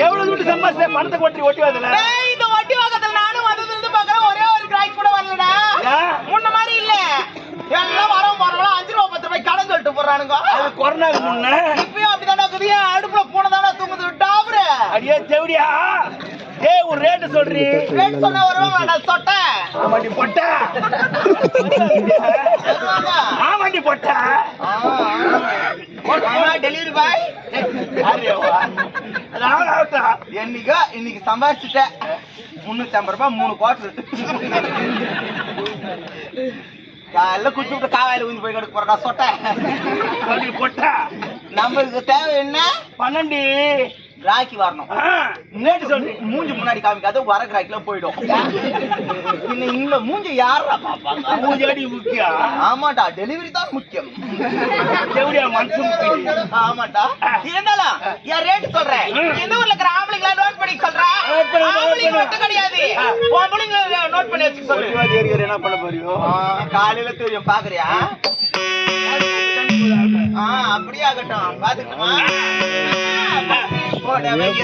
எவ்வளவு துட்டு சம்பாதிச்ச பணத்தை கொட்டி ஓட்டி வரல இந்த வட்டி வாக்கத்துல நானும் வந்ததுல இருந்து பாக்குறேன் ஒரே ஒரு கிராய்க்கு கூட வரலடா? முன்ன மாதிரி இல்ல. எல்லாம் வரவும் போறவங்க அஞ்சு ரூபா பத்து ரூபாய் கடன் சொல்லிட்டு போறானுங்க. அது கொரோனாக்கு முன்ன. இப்பயும் அப்படிதானே இருக்குது. ஏன் அடுப்புல போனதானே தூங்குது? டாபரு அடியே செவடியா ஏய் ஒரு ரேட்டு சொல்றீ? ரேட் சொன்னா வருவாங்க வேண்டாம் சொட்டை. ஆமாண்டி பொட்டா. ஆமாண்டி பொட்டா. Delivery boy. என்னைக்கோ இன்னைக்கு சம்பாதிச்சுட்டேன் முன்னூத்தி ஐம்பது ரூபாய் மூணு குவார்டர் காலைல குச்சி விட்டு காவாயில ஊந்து போய் கிடக்கு போறடா சொட்டை. பொட்டா. நம்மளுக்கு தேவை என்ன? பன்னெண்டு ராக்கி வரணும். ரேட்டு சொல்றீ மூஞ்சி முன்னாடி காமிக்காத வர கிராக்கில போயிடும். இன்னும் இந்த மூஞ்சி யாரா பாப்பாங்க? மூஞ்சி அடி முக்கியம். ஆமாடா டெலிவரி தான் முக்கியம். செவடியா மனசு முக்கியம்? ஆமாடா. இருந்தாலும் என் ரேட் சொல்றேன் இந்த ஊர்ல இருக்கிற ஆம்பளைங்களா நோட் பண்ணி சொல்றேன் ஆம்பளைங்க. மட்டும் கிடையாது. பொம்பளைங்க நோட் பண்ணி வச்சுக்க சொல்லு. என்ன பண்ண போறியோ? காலையில தெரியும் பாக்குறியா? அப்படியே ஆகட்டும். பாத்துக்கமா போட வைக்க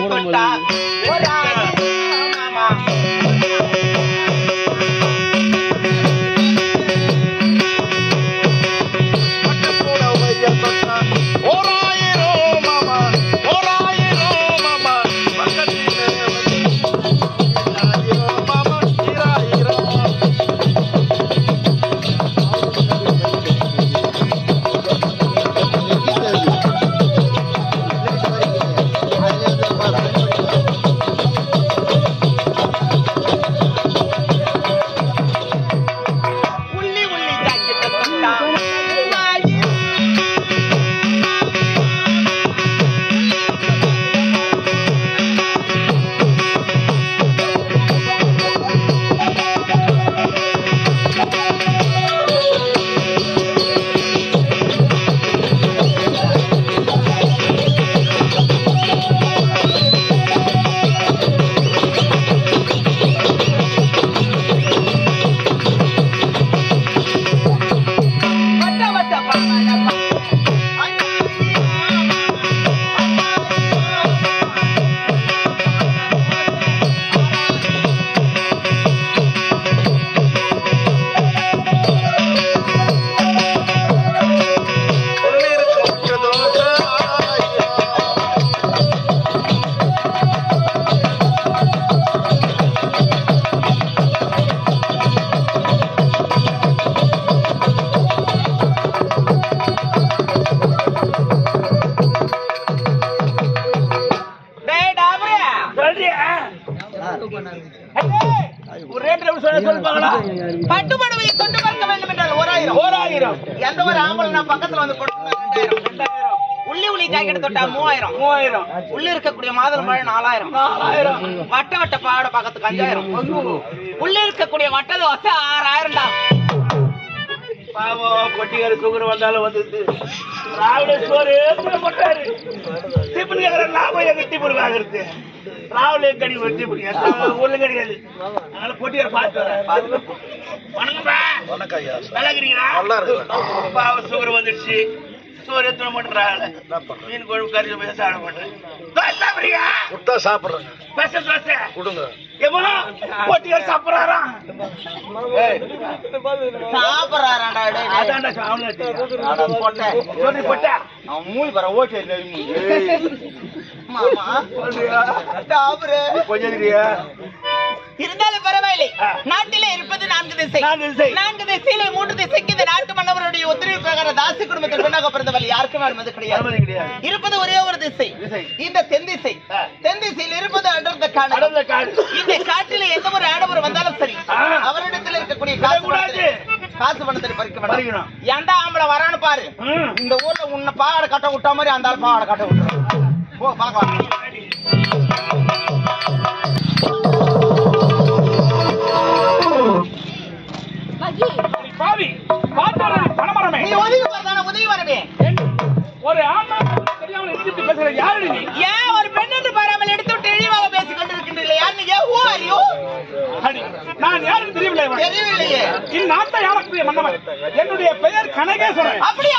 ஒரு ரேட் எப்படி சொல்ல சொல்லி பார்க்கலாம் பட்டு புடவையை கொண்டு பார்க்க வேண்டும் என்றால் ஓராயிரம். ஓராயிரம். எந்த ஒரு ஆம்பளை நான் பக்கத்துல வந்து ரெண்டாயிரம். உள்ளி உள்ளி ஜாக்கெட் தொட்டா மூவாயிரம். மூவாயிரம். உள்ள இருக்கக்கூடிய மாதம் பழம் நாலாயிரம். நாலாயிரம். வட்ட வட்ட பாவாடை பக்கத்துக்கு அஞ்சாயிரம். உள்ள இருக்கக்கூடிய வட்ட தோசை ஆறாயிரம்டா. பாவம் கொட்டிக்கார சுகர் வந்தாலும் வந்தது ராவிட சோறு போட்டாரு. லாபம் எங்க ராவுல கடி ஒரு டிஃபன் ஊர்ல கிடையாது அதனால கொட்டிக்கார பார்த்து வணக்கம்ப்பா வணக்கம் ஐயா நல்லா இருக்கிறீங்களா நல்லா சுகர் வந்துடுச்சு. சோறு எத்தனை மாட்டேறாங்க மீன் குழம்பு கறி போய் சாப்பிட மாட்டேன் தோசை சாப்பிடுறியா முட்டை சாப்பிடுறேங்க பச தோசை. கொடுங்க. ஏமா கொட்டிக்கார சாப்பிடுறாராம் சாப்பிடுறாராடா. அதான்டா சாவணும் அட பொட்டை. சொல்லி போட்டா அவன் மூளை பாரு இருந்தாலும் பரவாயில்லை. நாட்டிலே இருப்பது நான்கு திசை நான்கு திசை. நான்கு திசையிலே மூன்று திசைக்கு இந்த நாட்டு மன்னவருடைய உத்தரவு பிரகாரம் தாசி குடும்பத்தில் பெண்ணாக யாருக்கும் அனுமதி கிடையாது இருப்பது ஒரே ஒரு திசை. இந்த தென் திசை. தென் திசையில் இருப்பது அடர்ந்த காடு. இந்த காட்டில எந்த ஒரு ஆடவர் வந்தாலும் சரி. அவரிடத்தில் இருக்கக்கூடிய காசு காசு பணத்தை பறிக்க வேண்டாம் பறிக்கணும். எந்த ஆம்பளை வரான்னு பாரு. இந்த ஊர்ல உன்னை பாவாடை கட்ட விட்ட மாதிரி அந்த பாவாடை கட்ட போ பாக்கலாம் பாவி பாத்தாரா பணமரமே நீ ஒதுங்கி வரதான உதவி வரவே ஒரு ஆமா தெரியாமல் எதிர்த்து பேசுற யாரு நீ ஏன் ஒரு பெண் என்று பாராமல் எடுத்து விட்டு இழிவாக பேசிக் கொண்டிருக்கின்றீர்களே யார் நீங்க ஹூ ஆர் யூ அடி, நான் யாரும் தெரியவில்லை இவன். தெரியவில்லையே இந்நாட்டை யாருக்கு மன்னவன் என்னுடைய பெயர் கனகேஸ்வரன் அப்படியா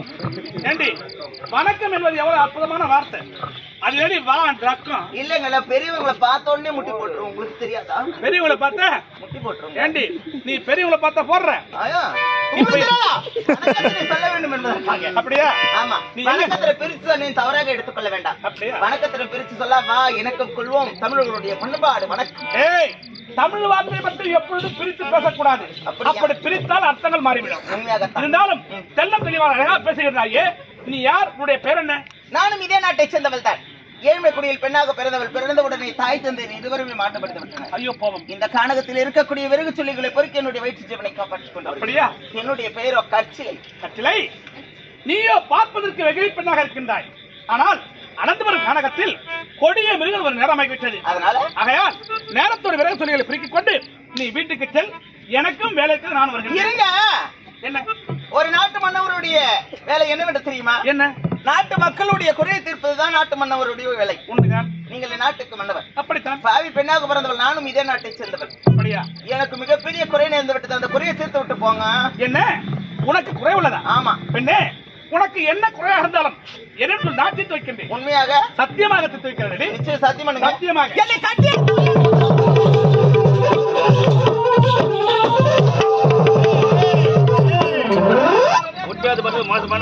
போ ஏண்டி வணக்கம் என்பது எவ்வளவு அற்புதமான வார்த்தை. அது ஏடி வா ரக்கம். இல்லைங்கள பெரியவங்களை பார்த்த உடனே முட்டி போட்டுரும். உங்களுக்கு தெரியாதா? பெரியவங்களை பார்த்த முட்டி போட்டுரும் ஏண்டி நீ பெரியவங்களை பார்த்தா போடுற. ஆயா. அப்படியா? ஆமா. வணக்கத்துல பிரிச்சு நீ தவறாக எடுத்துக்கொள்ள வேண்டாம்? வணக்கத்துல பிரிச்சு சொல்ல வா இணக்கம் கொள்வோம். தமிழர்களுடைய பண்பாடு வணக்கம். தமிழ் வார்த்தை பற்றி எப்பொழுதும் பிரித்து பேசக்கூடாது? அப்படி பிரித்தால் அர்த்தங்கள் மாறிவிடும். இருந்தாலும் தெல்லம் தெளிவாக அழகா பேசுகிறாயே நீ யார்? உன்னுடைய பேர் என்ன? நானும் இதே நாட்டை சேர்ந்தவள் தான் ஏழ்மை குடியில் பெண்ணாக பிறந்தவள் பிறந்தவுடனே தாய் தந்தை இருவருமே மாற்றப்படுத்தி விட்டனர் ஐயோ போவோம் இந்த கானகத்தில் இருக்கக்கூடிய வெறுகு சொல்லிகளை பொறுக்கி என்னுடைய வயிற்று ஜீவனை காப்பாற்றிக் கொண்டு அப்படியா? என்னுடைய பெயரோ கற்சிலை. கட்டிலை நீயோ பார்ப்பதற்கு வெகுளி பெண்ணாக இருக்கின்றாய். ஆனால் அனந்த வரும் கானகத்தில் கொடிய மிருகம் ஒரு நேரமாகிவிட்டது. அதனால? ஆகையால் நேரத்தோடு விறகு சொல்லிகளை பிரிக்கிக் கொண்டு நீ வீட்டுக்கு செல். எனக்கும் வேலைக்கு நான் வருகிறேன். இருங்க! என்ன? ஒரு நாட்டு மன்னவருடைய வேலை என்னவென்று தெரியுமா? என்ன? நாட்டு மக்களுடைய குறையை தீர்ப்பதுதான் நாட்டு மன்னவருடைய வேலை. உண்மைதான். நீங்கள் நாட்டுக்கு மன்னவர். அப்படித்தான். பாவி பெண்ணாக பிறந்தவள் நானும் இதே நாட்டை சேர்ந்தவள். அப்படியா? எனக்கு மிகப்பெரிய குறை நேர்ந்து விட்டது. அந்த குறையை தீர்த்து விட்டு போங்க. என்ன? உனக்கு குறை உள்ளதா? ஆமா. பெண்ணே உனக்கு என்ன குறையாக இருந்தாலும் என்னென்று நாட்டி வைக்கின்றேன். உண்மையாக? சத்தியமாக தீர்த்து வைக்கிறேன் நிச்சயம் சத்தியமாக.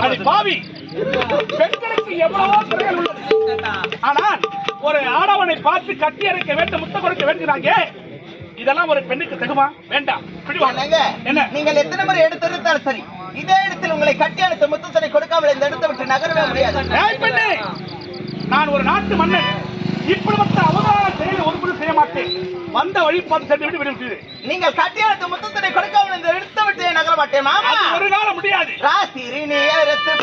அடி பாவி. பெண்களுக்கு எவ்வளவோ குறைகள் உள்ளது. ஆனால் ஒரு ஆடவனை பார்த்து கட்டி அணைக்க வேண்டும் முத்த கொடுக்க வேண்டுகிறாங்க. இதெல்லாம் ஒரு பெண்ணுக்கு தகுமா? வேண்டாம். என்ன? நீங்கள் எத்தனை முறை எடுத்திருந்தாலும் சரி. இதே இடத்தில் உங்களை கட்டி அணைத்த முத்துசனை கொடுக்காமல் இந்த இடத்தை விட்டு நகரவே முடியாது. நான் ஒரு நாட்டு மன்னன். இப்படிப்பட்ட அவதார செயலை ஒருபடி செய்ய மாட்டேன். வந்த வழி பார்த்து சென்று விட்டு விடுவிட்டு நீங்கள் கட்டி அணைத்த முத்துசனை கொடுக்காமல் இந்த இடத்தை விட்டு நகர மாட்டேன் ஒரு காலம் முடியாது. ராத்திரி நேரத்து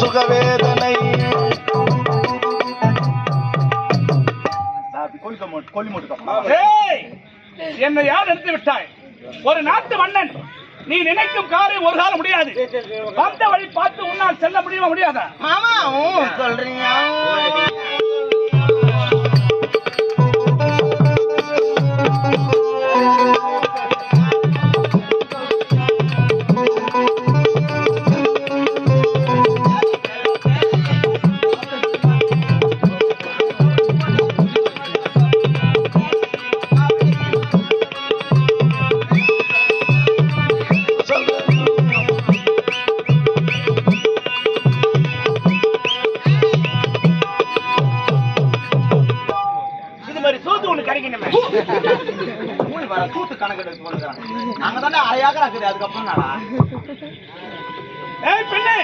சுகவேதனை. என்னை யார் எடுத்து விட்டாய்? ஒரு நாட்டு மன்னன் நீ நினைக்கும் காரியம் ஒரு காலம் முடியாது. வந்த வழி பார்த்து உன்னால் செல்ல முடியுமா முடியாதா? மாமா மூணு வர கூத்து கணக்கு எடுத்து பண்ணுறாங்க நாங்க தானே அரையாக இருக்குது அதுக்கப்புறம் நாடா ஏய் பெண்ணே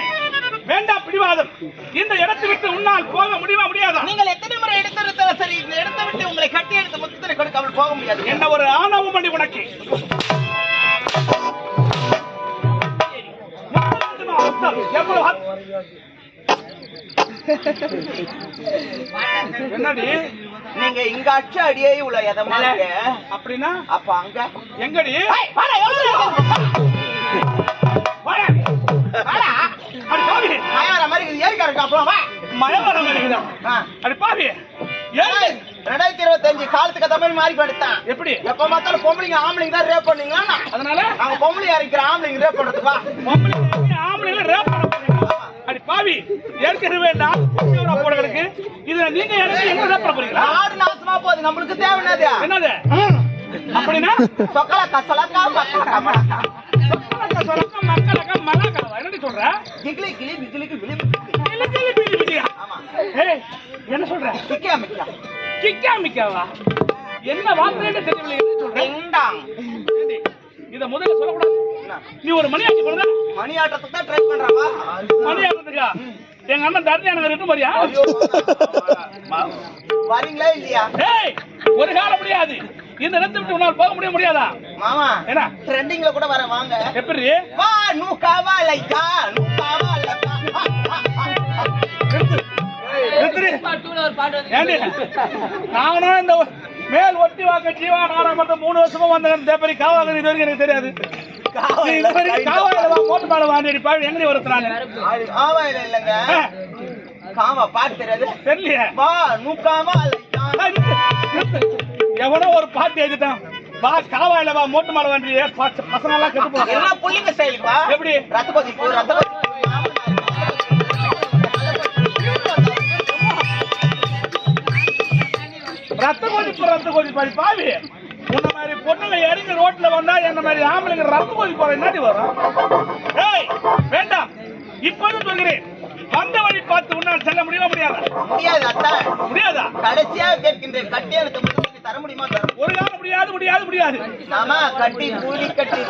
வேண்டாம் பிடிவாதம் இந்த இடத்தை விட்டு உன்னால் போக முடியுமா முடியாதா நீங்கள் எத்தனை முறை எடுத்திருந்தால சரி இந்த இடத்தை விட்டு உங்களை கட்டி எடுத்து முத்தனை கொடுக்க அவள் போக முடியாது. என்ன ஒரு ஆணவம் பண்ணி உனக்கு? என்னடி? நீங்க இங்க அச்சு அடியே உள்ள எதமா அப்படின்னா? அப்ப அங்க? எங்கடி? பாவி. மயார மாதிரி ஏறிக்கா இருக்கு, அப்புறம் வா. மயவரம் இருக்குதா? ஆ. அடி பாவி. ரெண்டாயிரத்தி இருபத்தஞ்சு காலத்துக்கு மாதிரி மாறி படுத்தான் எப்படி? எப்ப பார்த்தாலும் பொம்பளைங்க ஆம்பளைங்க தான் ரேப் பண்ணீங்களா அதனால? நாங்க பொம்பளை இறக்கிற ஆம்பளைங்க ரேப் பண்றதுக்கு வா. பொம்பளை ஆம்பளைங்களை ரேப் பண்ண பாவி ஏற்கனவே நான் பொம்பளை போட கிடக்கு. இதுல நீங்க எனக்கு என்ன பண்ண போறீங்களா? நாடு நாசமா போகுது. நம்மளுக்கு தேவை என்னது? அப்படின்னா? சொக்கலா கசலக்கா மக்களக்கா மடக்கா சொக்கலக்கா, சொலக்கா, மக்களக்கா, மலாக்கலவா? என்னடி சொல்ற? கிளி கிளி பிகிலி கிளி கிளி, கிளி, பிளி, பிளியா? ஆமா. ஏய், என்ன சொல்ற? கிக்கே அமைக்கா கிக்கா மிக்காவா? என்ன வார்த்தைன்னு தெரியவில்லை. என்ன சொல்ற? இத முதல்ல சொல்லக்கூடாது? நீ ஒரு மணி ஆக்கி போனதா மணி ஆட்டத்துக்கு தான் ட்ரை பண்றாவா மணி ஆகிறதுக்கா எங்க அண்ணன் தரணி எனக்கு மாதிரியா வரீங்களா இல்லையா? ஏய் ஒரு காலம் முடியாது. இந்த இடத்தை விட்டு உன்னால் போக முடிய முடியாதா? மாமா என்ன? ட்ரெண்டிங்ல கூட வர வாங்க. எப்படி? வா நூ காவா லைக்கா நூ காவா லைக்கா. நிறுத்து. நிறுத்துடி. ஏண்டி? நானும் இந்த மேல் ஒட்டி வாக்க ஜீவா நாராமட்டம் மூணு வருஷமா வந்த தேப்பரி காவாங்க இது வரைக்கும் எனக்கு தெரியாது. காவாயில வா மோட்டு மேல வாண்டி பாவி எங்கடி ஒருத்தராங்க காவா இல்ல இல்லங்க. காவா பாட்டு தெரியாது. தெரியலையே. வா நூ காவா லைக்கா ஏய், நிறுத்து, நிறுத்து. எவனோ ஒரு பாட்டு எழுதிட்டான். வா காவாயில வா மோட்டு மேல வாண்டி பசங்க எல்லாம் கெட்டு போறாங்க. என்ன புள்ளிங்க ஸ்டைலுக்கு வா. எப்படி? ரத்த ரத்த கொதிப்பு ரத்த கொதிப்பு ரத்த கொதிப்பு அடி பாவி. உன்ன மாதிரி பொண்ணுங்க இறங்கி ரோட்ல வந்தா என்ன மாதிரி ஆம்பளைங்க ரத்த கொதிப்பு வர என்னடி வரும்? ஏய் வேண்டாம். இப்போது சொல்கிறேன். வந்த வழி பார்த்து உன்னால் செல்ல முடியுமா முடியாதா? முடியாது அத்தான் முடியாதா? கடைசியா கேட்கின்றேன் கட்டி எனக்கு முதலுக்கு தர முடியுமா தர ஒரு காலம் முடியாது முடியாது முடியாது. ஆமா கட்டி கூலி கட்டி.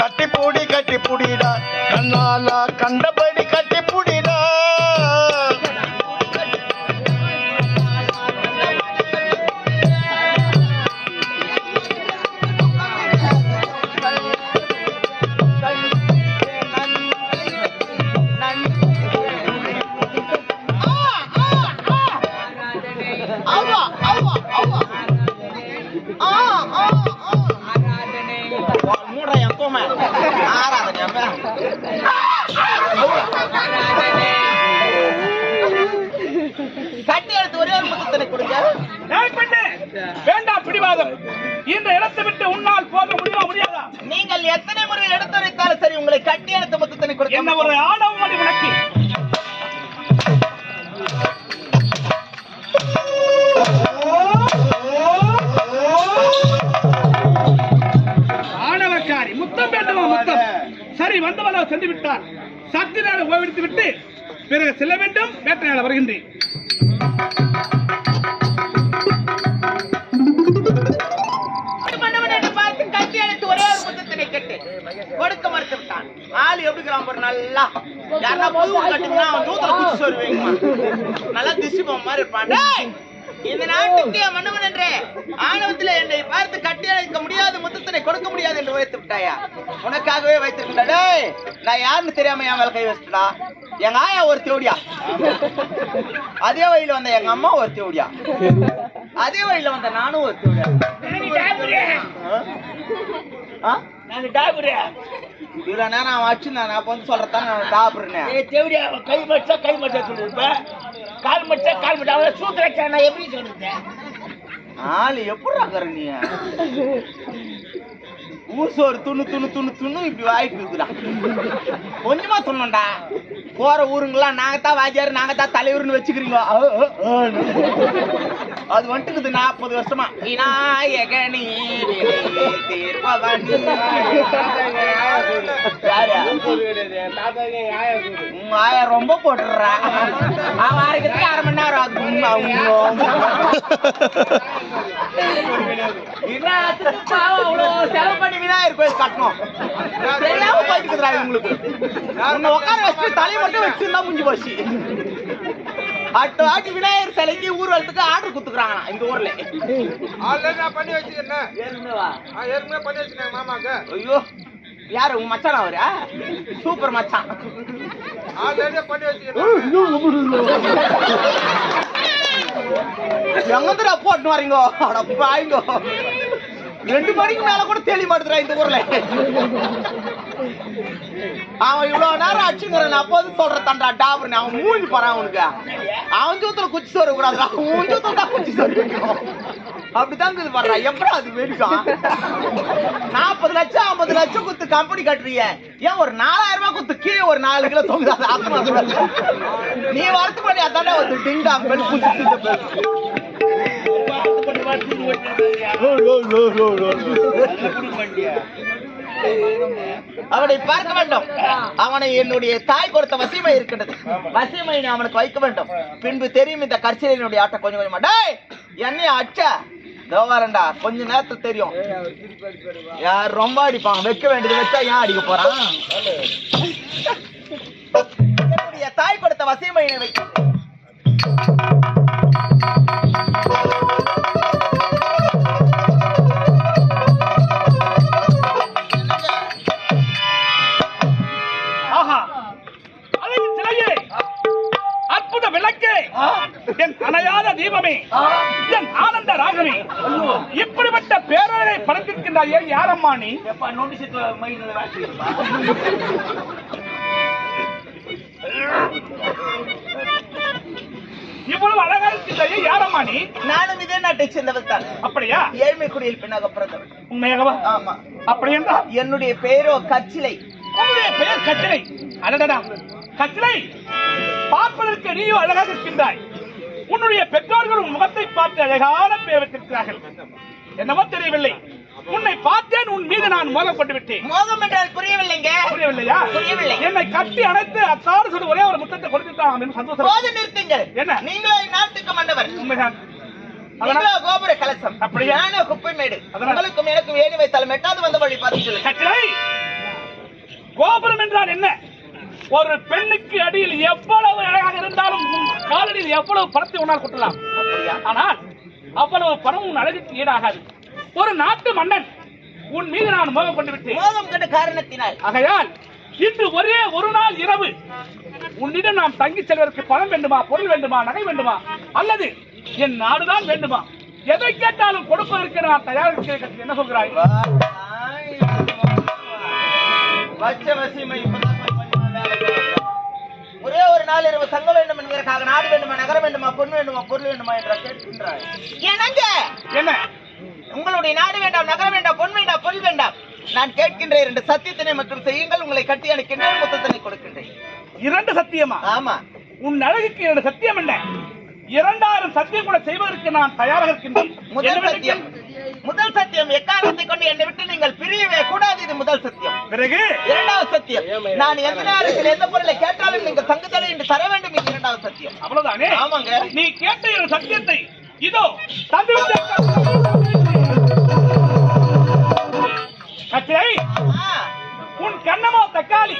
கட்டிப்பூடி கட்டிப்புடிடா கண்ணாலா கண்டபடி கட்டிப்புடிடா சரி வந்தவளோ சென்று விட்டார் சக்தி நேரம் ஓய்வெடுத்து விட்டு பிறகு செல்ல வேண்டும் வேட்டையாட வருகின்றேன். கட்டி ஒரே ஒரு முத்தத்தினை கட்டு கொடுக்க மறுத்து விட்டான். ஆள் எப்படி இருக்கிறான் பாரு நல்லா. யாரா புது கட்டுங்கன்னா அவன் தூத்துல குச்சி சொல்லுவீங்க நல்லா திசை போன மாதிரி இருப்பான் இந்த நாட்டுக்கு மன்னவன் என்று ஆணவத்தில் என்னை பார்த்து கட்டி அழைக்க முடியாது முத்தத்தினை கொடுக்க முடியாது என்று வைத்து விட்டாயா? உனக்காகவே வைத்திருக்கின்ற டேய் நான் யாருன்னு தெரியாம என் மேல கை வச்சுட்டா? எங்க ஆயா ஒரு தேவடியா அதே வழியில வந்த எங்க அம்மா ஒரு தேவடியா அதே வழியில வந்த நானும் ஒரு தேவடியா ஆ? நாங்க டாபுரே இவ்வளவு நேரம் நான் அப்ப வந்து சொல்றதான் நான் தேவடியா கை மச்சா கை மச்சா கால் மச்சா கால் மச்சா அவன் சூத்திர நான் எப்படி சொல்றது? ஆளு எப்படி இருக்கிற நீ? ஊசோறு துண்ணு துண்ணு துண்ணு துண்ணு இப்படி வாய்ப்பு இருக்குடா கொஞ்சமா சொல்லணும்டா போற ஊருங்கெல்லாம் நாங்க தான் வாஜியாரு நாங்க தான் தலைவர்னு வச்சுக்கிறீங்களோ அது வந்துட்டு நாற்பது வருஷமா. விநாயகனி ஆயா ரொம்ப போட்டுடுறா. அவன் அரைக்கிறதுக்கு அரை மணி நேரம் ஆகுது. அவங்க என்ன செலவு பண்ணி விநாயகர் கோயில் கட்டணும். தெரியாம போயிட்டுக்குதுடா இவங்களுக்கு உன்னை உட்கார வச்சு தலையை மட்டும் வச்சிருந்தா முடிஞ்சு போச்சு. அடுத்த வாட்டி விநாயகர் சிலைக்கு ஊர்வலத்துக்கு ஆர்டர் குத்துக்குறாங்க இந்த ஊர்ல. ஆல்ரெடி நான் பண்ணி வச்சுக்கிறேன். ஏற்கனவே வா. நான் ஏற்கனவே பண்ணி வச்சுக்கிறேன் மாமாக்கு ஐயோ யாரு உங்க மச்சான் அவரா? சூப்பர் மச்சான். ஆல்ரெடி பண்ணி வச்சுக்கிறேன். எங்கதுடா போட்டு வரீங்க? அட பாய்ங்க ரெண்டு மணிக்கு மேல கூட தெளி மாட்டுறா இந்த ஊர்ல. அவன் இவ்வளவு நேரம் அடிச்சுங்கிறான் அப்போது சொல்ற தண்டா டாபுன்னு அவன் மூஞ்சி போறான் அவனுக்கு அவன் சூத்துல குச்சி சோறு கூடாது அவன் ஜூத்துல தான் குச்சி சோறு வைக்கணும் அப்படிதான் இது பண்றான் எப்படா அது வெடிக்கும் நாற்பது லட்சம் ஐம்பது லட்சம் குத்து கம்பெனி கட்டுறீங்க ஏன் ஒரு நாலாயிரம் ரூபாய் குத்து கீழே ஒரு நாலு கிலோ தொங்குது அது நீ வரத்து பண்ணி அதானே வந்து டிங்கா பெல் குச்சி அவனை பார்க்க வேண்டும். அவனை என்னுடைய தாய் கொடுத்த வசிமை இருக்கின்றது. வசிமை அவனுக்கு வைக்க வேண்டும். பின்பு தெரியும் இந்த கட்சியினுடைய ஆட்டம் கொஞ்சம் கொஞ்சமா. டேய் என்னைய அச்ச இதோ வரேன்டா. கொஞ்ச நேரத்துல தெரியும். யார் ரொம்ப அடிப்பான்? வைக்க வேண்டியது வச்சா ஏன் அடிக்க போறான்? என்னுடைய தாய் கொடுத்த வசிமையினை வைக்க. விளக்கே என் அணையாத தீபமே என் ஆனந்த ராகமே. இப்படிப்பட்ட பேரழகை படைத்திருக்கின்றாயே யாரம்மா நீ? இவ்வளவு அழகா இருக்கின்றாயே யாரம்மா நீ? நானும் இதே நாட்டை சேர்ந்தவர் தான் அப்படியா? ஏழ்மை குடியில் பின்னாக பிறந்தவர் உண்மையாகவா? ஆமா. அப்படி என்றால் என்னுடைய பெயரோ கச்சிலை. உன்னுடைய பெயர் கச்சிலை. அடடடா. கச்சிலை! பார்ப்பதற்கு நீயும் அழகாக இருக்கின்றாய். உன்னுடைய பெற்றோர்கள் உன் முகத்தை பார்த்து அழகான பெயர் வைத்திருக்கிறார்கள் என்னவோ தெரியவில்லை. உன்னை பார்த்தேன் உன் மீது நான் கொண்டு விட்டேன். மோகம் என்றால் புரியவில்லைங்க. புரியவில்லையா? புரியவில்லை. என்னை கட்டி அணைத்து அத்தாறு சொல்லி ஒரே ஒரு முத்தத்தை கொடுத்துட்டான் என்று சந்தோஷம். போது நிறுத்துங்கள். என்ன? நீங்களோ நாட்டுக்கு மன்னவர் உண்மைதான். நீங்களோ கோபுர கலசம். அப்படியா? நானோ குப்பை மேடு? உங்களுக்கும் எனக்கும் ஏணி வைத்தாலும் எட்டாவது வந்த வழி பார்த்து சொல்லுங்க கோபுரம் என்றால் என்ன? ஒரு பெண்ணுக்கு அடியில் எவ்வளவு அழகாக இருந்தாலும் காலடியில் எவ்வளவு பணத்தை உன்னால் கொட்டலாம். ஆனால் அவ்வளவு பணம் உன் அழகுக்கு ஈடாகாது. ஒரு நாட்டு மன்னன் உன் மீது நான் மோகம் கொண்டு விட்டேன். மோகம் கண்ட காரணத்தினால். ஆகையால் இன்று ஒரே ஒரு நாள் இரவு உன்னிடம் நாம் தங்கி செல்வதற்கு பணம் வேண்டுமா பொருள் வேண்டுமா நகை வேண்டுமா அல்லது என் நாடுதான் வேண்டுமா? எதை கேட்டாலும் கொடுப்பதற்கு நான் தயார் இருக்கிறேன் என்ன சொல்கிறாய்? வச்ச வசிமை ஒரே ஒரு நாள் இரவு தங்க வேண்டும் என்கிறதுக்காக நாடு வேண்டுமா நகரம் வேண்டுமா பொண்ணு வேண்டுமா பொருள் வேண்டுமா என்ற கேட்கின்றார் எனங்க என்ன? உங்களுடைய நாடு வேண்டாம் நகரம் வேண்டாம் பொன் வேண்டாம் பொருள் வேண்டாம். நான் கேட்கின்ற இரண்டு சத்தியத்தினை மற்றும் செய்யுங்கள் உங்களை கட்டி அணைக்கின்றேன் முத்தத்தினை கொடுக்கின்றேன். இரண்டு சத்தியமா? ஆமா. உன் அழகுக்கு இரண்டு சத்தியம் என்ன? இரண்டாயிரம் சத்தியம் கூட செய்வதற்கு நான் தயாராக இருக்கின்றேன். முதல் சத்தியம். முதல் சத்தியம் எக்காரணத்தை கொண்டு என்னை விட்டு நீங்கள் பிரியவே கூடாது இது முதல் சத்தியம். பிறகு? இரண்டாவது சத்தியம் நான் எந்த நேரத்தில் எந்த பொருளை கேட்டாலும் நீங்கள் தங்குதலை என்று தர வேண்டும் இது இரண்டாவது சத்தியம். அவ்வளவுதானே? ஆமாங்க. நீ கேட்ட ஒரு சத்தியத்தை இதோ தந்துவிட்டேன் கத்திரை உன் கண்ணமோ தக்காளி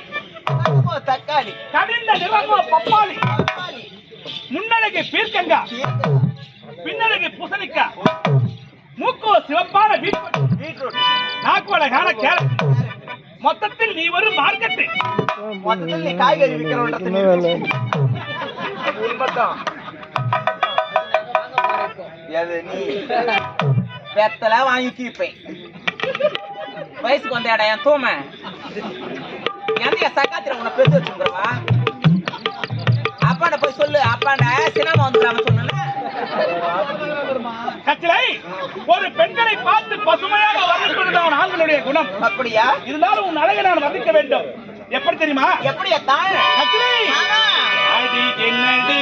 தக்காளி. கடிந்த நிறமோ பப்பாளி. முன்னழகு பீர்க்கங்கா. பின்னழகு பூசணிக்கா. மூக்கோ சிவப்பான பீட்ரூட். பீட்ரூட். நாக்கு அழகான கேரட். மொத்தத்தில் நீ ஒரு மார்க்கெட்டு. மொத்தத்தில் நீ காய்கறி நீ மட்டும் எது நீ? வெத்தல வாங்கி தீப்பேன் வயசுக்கு வந்த இடம் என் தூம. எந்த சக்காத்திர உன்னை பெருத்து வச்சுக்கிறவா அப்பாண்ட போய் சொல்லு. அப்பாண்ட சினிமா வந்துடாம சொன்னல கச்சிலை ஒரு பெண்களை பார்த்து பசுமையாக வர்ணிப்பதுதான் ஆண்களுடைய குணம். அப்படியா? இருந்தாலும் உன் அழகை நான் வர்ணிக்க வேண்டும். எப்படி தெரியுமா? எப்படியா கச்சிலை அடி என்னடி?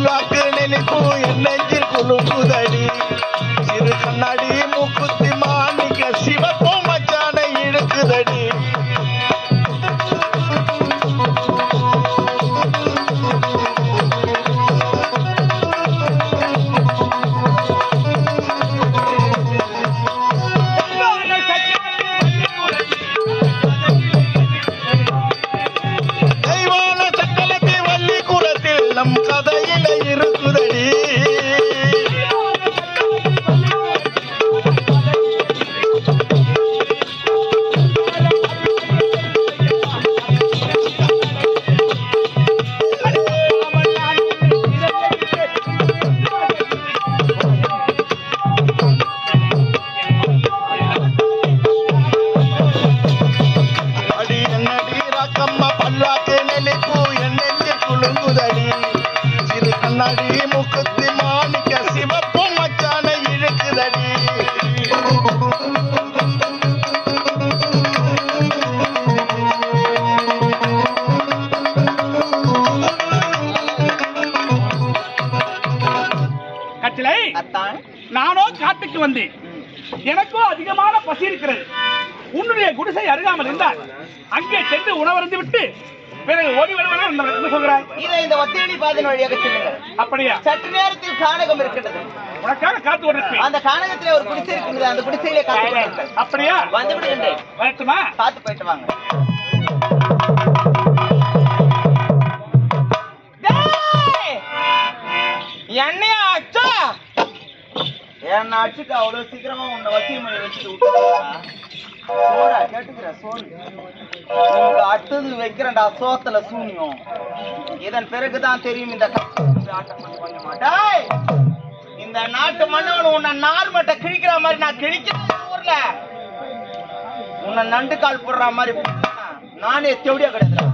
ராக்கம்மா பல்லாக்கு நெலிப்பு என் நெஞ்சில் குலுங்குதடி சிறு அப்படியா? சற்று நேரத்தில் கானகம் இருக்கின்றது. உனக்காக காத்து கொண்டிருப்பேன். அந்த கானகத்திலே ஒரு குடிசை இருக்கின்றது. அந்த குடிசையிலே காத்து அப்படியா? வந்து விடுகின்றேன். வரட்டுமா? பார்த்து போயிட்டு வாங்க. டேய்! என்னையா அச்சா? என்ன அச்சுக்கு அவ்வளவு சீக்கிரமா உன்னை வசியமொழி வச்சுட்டு விட்டுருக்கா சோறா கேட்டுக்கிற சோறு. உனக்கு அடுத்தது வைக்கிறேன்டா சோத்துல சூனியம். இதன் பிறகுதான் தெரியும் இந்த மாட்டாய் இந்த நாட்டு மன்னவன் உன்னை நார்மட்ட கிழிக்கிற மாதிரி நான் கிழிக்கிறேன் ஊர்ல. உன்னை நண்டு கால் போடுற மாதிரி நானே தெவடியா கிடையாது.